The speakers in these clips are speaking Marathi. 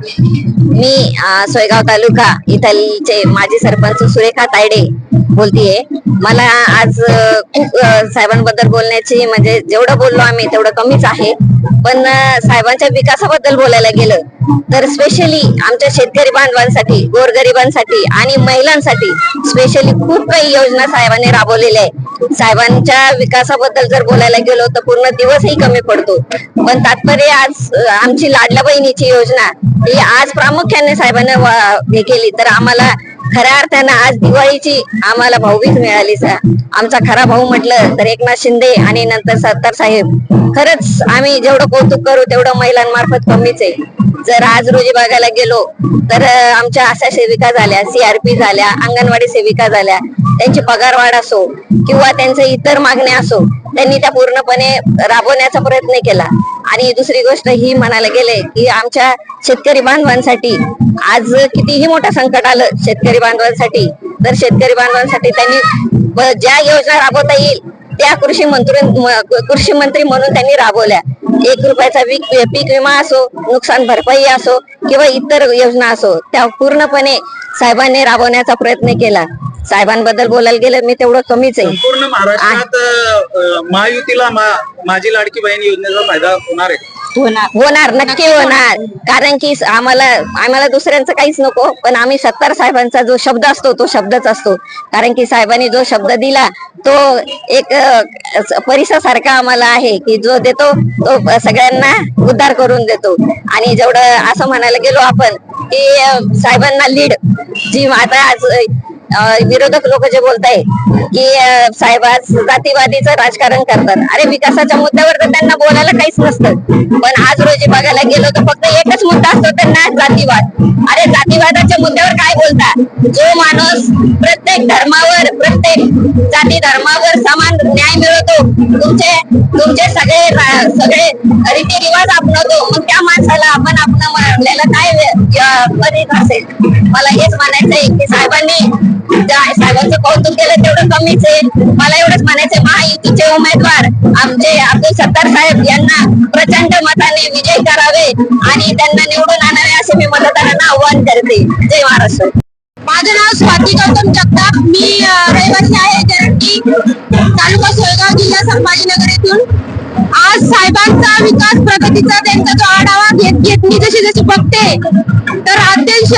मी सोयगाव तालुका इथलचे माजी सरपंच सुरेखा तायडे बोलतीये. मला आज खूप साहेबांबद्दल बोलण्याची म्हणजे जेवढं बोललो आम्ही तेवढं कमीच आहे. पण साहेबांच्या विकासाबद्दल बोलायला गेलं तर स्पेशली आमच्या शेतकरी बांधवांसाठी गोरगरिबांसाठी आणि महिलांसाठी स्पेशली खूप काही योजना साहेबांनी राबवलेल्या आहे साहेबांच्या विकासाबद्दल जर बोलायला गेलो तर पूर्ण दिवसही कमी पडतो. पण तात्पर्य आज आमची लाडल्या बहिणीची योजना ही आज प्रामुख्याने साहेबांनी हे केली. तर आम्हाला खऱ्या अर्थानं आज दिवाळीची आम्हाला भाऊबीज मिळाली आमचा खरा भाऊ म्हटलं तर एकनाथ शिंदे आणि नंतर सत्तार साहेब. खरंच आम्ही जेवढं कौतुक करू तेवढं महिलांमार्फत कमीच आहे. जर आज रोजी बघायला गेलो तर आमच्या आशा सेविका झाल्या सीआरपी झाल्या अंगणवाडी सेविका झाल्या. त्यांची पगारवाढ असो किंवा त्यांचे इतर मागण्या असो त्यांनी त्या पूर्णपणे राबवण्याचा प्रयत्न केला. आणि दुसरी गोष्ट ही म्हणायला गेले की आमच्या शेतकरी बांधवांसाठी आज कितीही मोठं संकट आलं शेतकरी बांधवांसाठी तर शेतकरी बांधवांसाठी त्यांनी ज्या योजना राबवता येईल त्या कृषी मंत्री कृषी मंत्री म्हणून त्यांनी राबवल्या. एक रुपयाचा पीक विमा असो नुकसान भरपाई असो किंवा इतर योजना असो त्या पूर्णपणे साहेबांनी राबवण्याचा प्रयत्न केला. साहेबांबद्दल बोलायला गेलं मी तेवढं कमीच आहे. संपूर्ण महाराष्ट्रात अ, महायुतीला मा- माझी लाडकी बहीण योजनेचा फायदा होणार आहे. होणार नक्की होणार. कारण की आम्हाला आम्हाला दुसऱ्यांचं काहीच नको पण आम्ही सत्तार साहेबांचा जो शब्द असतो तो शब्दच असतो. कारण की साहेबांनी जो शब्द दिला तो एक परिसासारखा आम्हाला आहे की जो देतो तो सगळ्यांना उद्धार करून देतो. आणि जेवढं असं म्हणायला गेलो आपण की अं, साहेबांना लीड. जी आता आज विरोधक लोक जे बोलताय की साहेब जातीवादीचं राजकारण करतात. अरे विकासाच्या मुद्द्यावर तर त्यांना बोलायला काहीच नसतं. पण आज रोजी बघायला गेलो तर फक्त एकच मुद्दा असतो त्यांना जातीवाद. अरे जातीवादाच्या मुद्द्यावर काय बोलता? जो माणूस प्रत्येक धर्मावर प्रत्येक जाती धर्मावर समान न्याय मिळवतो तुमचे तुमचे सगळे सगळे रीतिरिवाज आपणवतो मग त्या माणसाला आपण आपण म्हणलेलं काय वे- असेल मला हेच म्हणायचंय की साहेबांनी साहेबांचं कौतुक केलं तेवढं कमीच आहे. मला एवढंच म्हणायचंय महायुतीचे उमेदवार आमचे अब्दुल सत्तार साहेब यांना प्रचंड मताने विजय करावे आणि त्यांना मी मतदारांना आव्हान करते. जय महाराष्ट्र. माझं नाव स्वाती गौतम जगताप. मी अ, रहिवासी आहे जरंटी तालुका सोयगाव जिल्हा संभाजीनगर येथून. आज साहेबांचा विकास प्रगतीचा त्यांचा जो आढावा घेत घेत मी जशी जशी बघते तर अत्यंत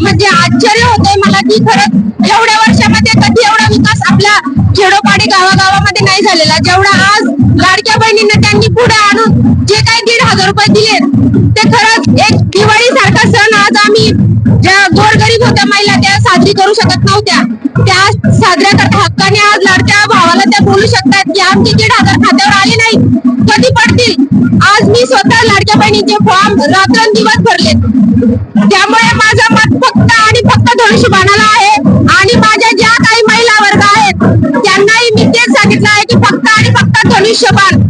म्हणजे आश्चर्य होतंय मला की खरंच एवढ्या वर्षामध्ये कधी एवढा विकास आपल्या खेडोपाडी गावागावामध्ये नाही झालेला. जेवढा आज लाडक्या बहिणींना त्यांनी पुढे आणून जे काही हजार रुपये दिलेत. ते खरंच एक दिवाळी सारखा सण आज आम्ही ज्या गोरगरीब होत्या महिला त्या साजरी करू शकत नव्हत्या. त्या साजऱ्या करता हक्काने आज लाडक्या भावाला त्या बोलू शकतात की आमचे दीड हजार खात्यावर आले नाही कधी पडतील? आज मी स्वतः लाडक्या बहिणीचे फॉर्म रात्रंदिवस भरले त्यामुळे माझं मत फक्त आणि फक्त धनुष्यबाणाला आहे आणि माझ्या ज्या काही महिला वर्ग आहेत त्यांनाही मी तेच सांगितलं आहे की फक्त आणि फक्त धनुष्यबाण.